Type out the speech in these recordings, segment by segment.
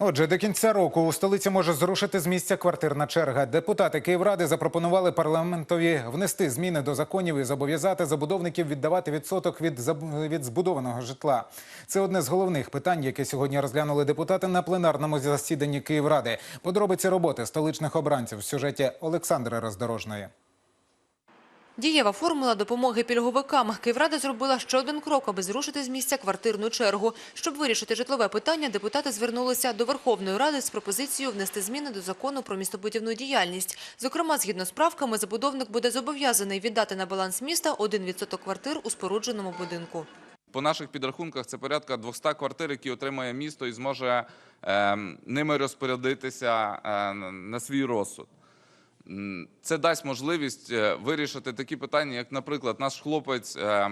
Отже, до кінця року у столиці може зрушити з місця квартирна черга. Депутати Київради запропонували парламентові внести зміни до законів і зобов'язати забудовників віддавати відсоток від, від збудованого житла. Це одне з головних питань, яке сьогодні розглянули депутати на пленарному засіданні Київради. Подробиці роботи столичних обранців в сюжеті Олександра Роздорожної. Дієва формула допомоги пільговикам. Київрада зробила ще один крок, аби зрушити з місця квартирну чергу. Щоб вирішити житлове питання, депутати звернулися до Верховної Ради з пропозицією внести зміни до закону про містобудівну діяльність. Зокрема, згідно з правками, забудовник буде зобов'язаний віддати на баланс міста 1% квартир у спорудженому будинку. По наших підрахунках це порядка 200 квартир, які отримає місто і зможе е, ними розпорядитися е, на свій розсуд. Це дасть можливість е, вирішити такі питання, як, наприклад, наш хлопець е,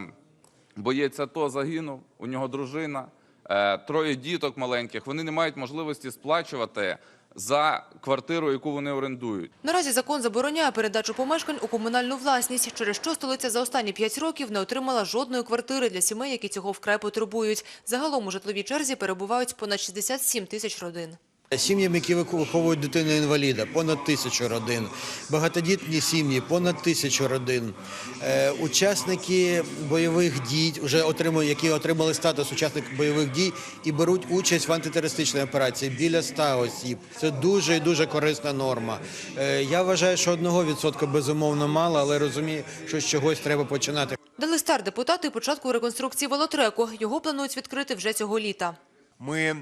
боєць АТО загинув, у нього дружина, е, троє діток маленьких. Вони не мають можливості сплачувати за квартиру, яку вони орендують. Наразі закон забороняє передачу помешкань у комунальну власність, через що столиця за останні п'ять років не отримала жодної квартири для сімей, які цього вкрай потребують. Загалом у житловій черзі перебувають понад 67 тисяч родин. Сім'ям, які виховують дитину інваліда, понад тисячу родин. Багатодітні сім'ї, понад тисячу родин. Е, учасники бойових дій, вже отримують, які отримали статус учасників бойових дій і беруть участь в антитерористичній операції біля 100 осіб. Це дуже і дуже корисна норма. Е, я вважаю, що одного відсотка безумовно мало, але розумію, що з чогось треба починати. Дали старт депутати початку реконструкції велотреку. Його планують відкрити вже цього літа. Ми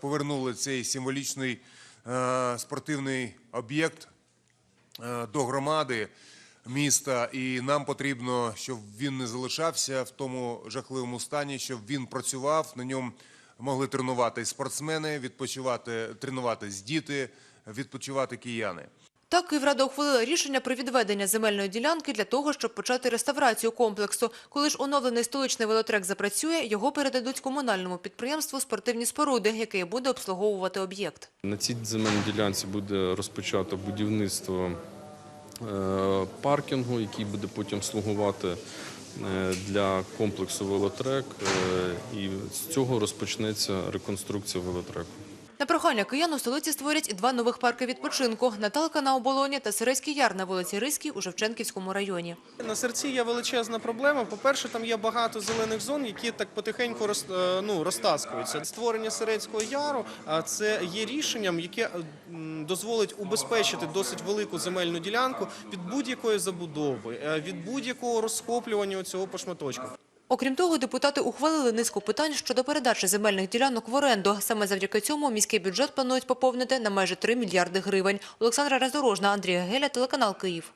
повернули цей символічний е, спортивний об'єкт е, до громади міста, і нам потрібно, щоб він не залишався в тому жахливому стані, щоб він працював. На ньому могли тренувати спортсмени, відпочивати, тренуватись діти, відпочивати кияни. Так Київрада ухвалила рішення про відведення земельної ділянки для того, щоб почати реставрацію комплексу. Коли ж оновлений столичний велотрек запрацює, його передадуть комунальному підприємству спортивні споруди, яке буде обслуговувати об'єкт. На цій земельній ділянці буде розпочато будівництво е, паркінгу, який буде потім слугувати е, для комплексу велотрек, е, і з цього розпочнеться реконструкція велотреку. На прохання киян у столиці створять і два нових парки відпочинку – Наталка на Оболоні та Сирийський яр на вулиці Ризькій у Шевченківському районі. На серці є величезна проблема. По-перше, там є багато зелених зон, які так потихеньку роз, е, ну, розтаскуються. Створення Сирецького яру це є рішенням, яке е, дозволить убезпечити досить велику земельну ділянку від будь-якої забудови, е, від будь-якого розхоплювання цього по шматочку. Окрім того, депутати ухвалили низку питань щодо передачі земельних ділянок в оренду. Саме завдяки цьому міський бюджет планують поповнити на майже 3 мільярди гривень. Олександра Роздорожна, Андрій Геля, телеканал Київ.